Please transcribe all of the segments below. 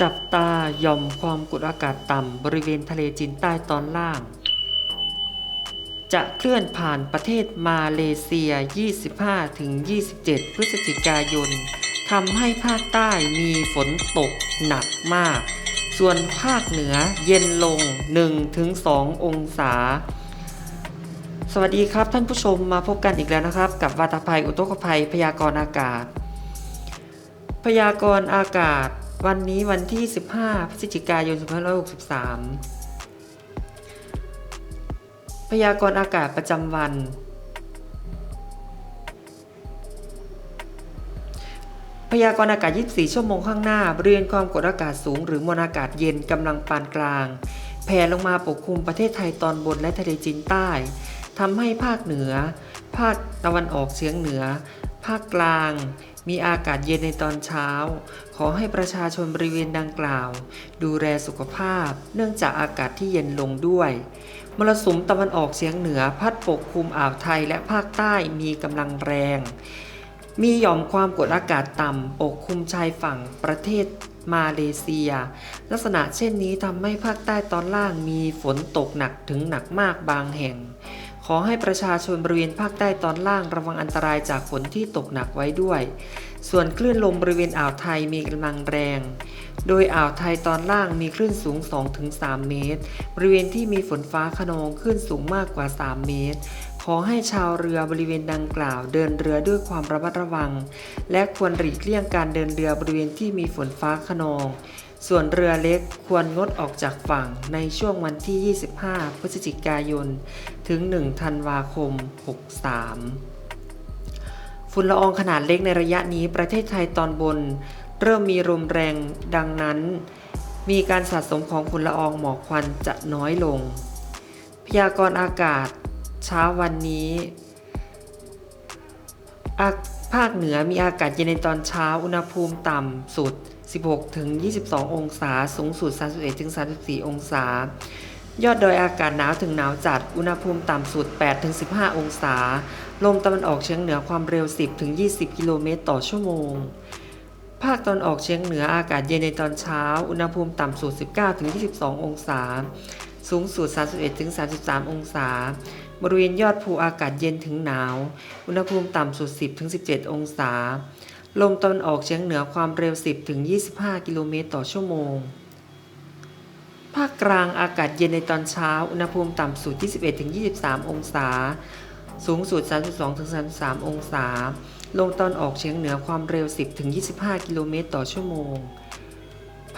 จับตาหย่อมความกดอากาศต่ำบริเวณทะเลจีนใต้ตอนล่าง จะเคลื่อนผ่านประเทศมาเลเซีย 25-27 พฤศจิกายนทำให้ภาคใต้มีฝนตกหนักมาก ส่วนภาคเหนือเย็นลง 1-2 องศา สวัสดีครับท่านผู้ชมมาพบกันอีกแล้วนะครับ กับวาตภัยอุทกภัยพยากรณ์อากาศ พยากรณ์อากาศ วันนี้วันที่ 15 พฤศจิกายน 2563 พยากรณ์อากาศประจำวัน พยากรณ์อากาศ 24 ชั่วโมงข้างหน้าบริเวณความกดอากาศสูง หรือมวลอากาศเย็นกำลังปานกลาง แผ่ลงมาปกคลุมประเทศไทยตอนบนและทะเลจีนใต้ทำให้ภาคเหนือ ภาคตะวันออกเฉียงเหนือ ภาคกลาง มีอากาศเย็นในตอนเช้า ขอให้ประชาชนบริเวณดังกล่าว ดูแลสุขภาพ เนื่องจากอากาศที่เย็นลงด้วยมรสุมตะวันออกเฉียงเหนือพัดปกคลุมอ่าวไทยและภาคใต้มีกำลังแรง มีหย่อมความกดอากาศต่ำปกคลุมชายฝั่งประเทศมาเลเซีย ลักษณะเช่นนี้ทำให้ภาคใต้ตอนล่างมีฝนตกหนักถึงหนักมากบางแห่ง ขอให้ประชาชนบริเวณภาคใต้ตอนล่างระวังอันตรายจากฝนที่ตกหนักไว้ด้วย ส่วนคลื่นลมบริเวณอ่าวไทยมีกำลังแรง โดยอ่าวไทยตอนล่างมีคลื่นสูง 2-3 เมตร บริเวณที่มีฝนฟ้าขนองคลื่นสูงมากกว่า 3 เมตร ขอให้ชาวเรือบริเวณดังกล่าวเดินเรือด้วยความระมัดระวัง และควรหลีกเลี่ยงการเดินเรือบริเวณที่มีฝนฟ้าขนอง ส่วนเรือเล็กควรงดออกจากฝั่งในช่วงวันที่ 25 พฤศจิกายน ถึง 1 ธันวาคม 63 ฝุ่นละอองขนาดเล็กในระยะนี้ประเทศไทยตอนบน เริ่มมีลมแรงดังนั้น มีการสะสมของฝุ่นละอองหมอกควันจะน้อยลง พยากรณ์อากาศเช้าวันนี้อา ภาคเหนือมีอากาศเย็นในตอนเช้า อุณหภูมิต่ำสุด 16ถึง22 องศา สูงสุด 31ถึง34 องศา ยอดดอยอากาศหนาวถึงหนาวจัด อุณหภูมิต่ำสุด8ถึง15 องศา ลมตะวันออกเฉียงเหนือความเร็ว 10ถึง20 กิโลเมตรต่อชั่วโมง ภาคตอนออกเฉียงเหนืออากาศเย็นในตอนเช้า อุณหภูมิต่ำสุด 19ถึง22 องศา สูงสุด 31ถึง33 องศา บริเวณยอดภูอากาศเย็นถึงหนาว อุณหภูมิต่ำสุด 10ถึง17 องศา ลมตะวันออกเฉียงเหนือความเร็ว 10ถึง25 กิโลเมตรต่อชั่วโมง ภาคกลางอากาศเย็นในตอนเช้า อุณหภูมิต่ำสุด 21ถึง23 องศา สูงสุด 32ถึง33 องศา ลมตอนออกเฉียงเหนือความเร็ว 10ถึง25 กิโลเมตรต่อชั่วโมง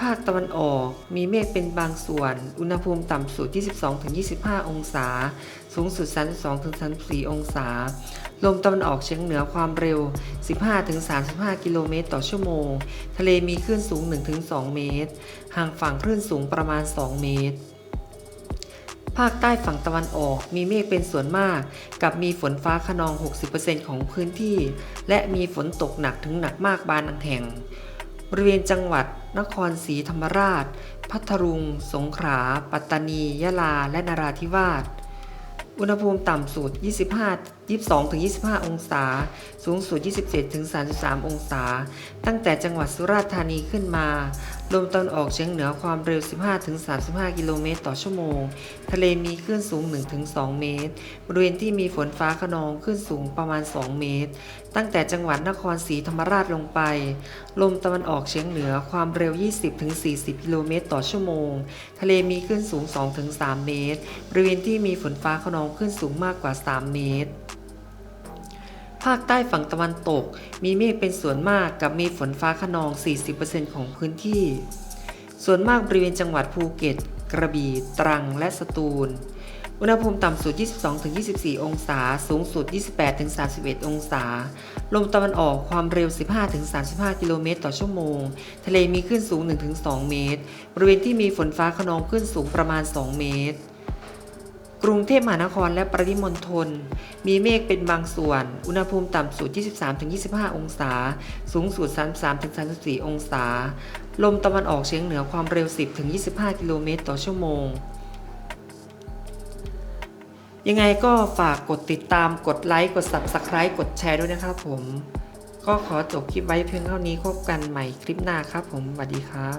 ภาคตะวันออก มีเมฆเป็นบางส่วน อุณหภูมิต่ำสุด 22-25 องศา สูงสุด 32-34 องศา ลมตะวันออกเฉียงเหนือความเร็ว 15-35 กิโลเมตรต่อชั่วโมง ทะเลมีคลื่นสูง 1-2 เมตร ห่างฝั่งคลื่นสูงประมาณ 2 เมตรภาคใต้ฝั่งตะวันออกมีเมฆเป็นส่วนมาก กับมีฝนฟ้าขนอง 60%ของพื้นที่ และมีฝนตกหนักถึงหนักมากบางแห่ง บริเวณจังหวัดนครศรีธรรมราช พัทลุง สงขลา ปัตตานี ยะลา และนราธิวาส อุณหภูมิต่ำสุด25 22ถึง25 องศา สูงสุด 27ถึง33 องศา ตั้งแต่จังหวัดสุราษฎร์ธานีขึ้นมา ลมตะวันออกเฉียงเหนือความเร็ว 15ถึง35 กิโลเมตรต่อชั่วโมง ทะเลมีคลื่นสูง1ถึง2เมตร บริเวณที่มีฝนฟ้าขนองคลื่นสูงประมาณ 2 เมตร ตั้งแต่จังหวัดนครศรีธรรมราชลงไป ลมตะวันออกเฉียงเหนือความเร็ว 20ถึง40 กิโลเมตรต่อชั่วโมง ทะเลมีคลื่นสูง2ถึง3เมตร บริเวณที่มีฝนฟ้าขนองคลื่นสูงมากกว่า 3 เมตราคใต้ฝั่งตะวันตก มีเมฆเป็นส่วนมากกับมีฝนฟ้าขนอง 40%ของพื้นที่ ส่วนมากบริเวณจังหวัดภูเก็ต กระบี่ ตรัง และสตูล อุณหภูมิต่ำสุด 22-24 องศา สูงสุด 28-31 องศา ลมตะวันออกความเร็ว 15-35 กิโลเมตรต่อชั่วโมง ทะเลมีคลื่นสูง 1-2 เมตร บริเวณที่มีฝนฟ้าขนองคลื่นสูงประมาณ 2 เมตร กรุงเทพมหานครและปริมณฑลมีเมฆเป็นบางส่วน อุณหภูมิต่ำสุด 23-25 องศา สูงสุด 33-34 องศา ลมตะวันออกเฉียงเหนือความเร็ว 10-25 กิโลเมตรต่อชั่วโมง ยังไงก็ฝากกดติดตาม กดไลค์ กด Subscribe กดแชร์ด้วยนะครับผม ก็ขอจบคลิปไว้เพียงเท่านี้พบกันใหม่คลิปหน้าครับผมสวัสดีครับ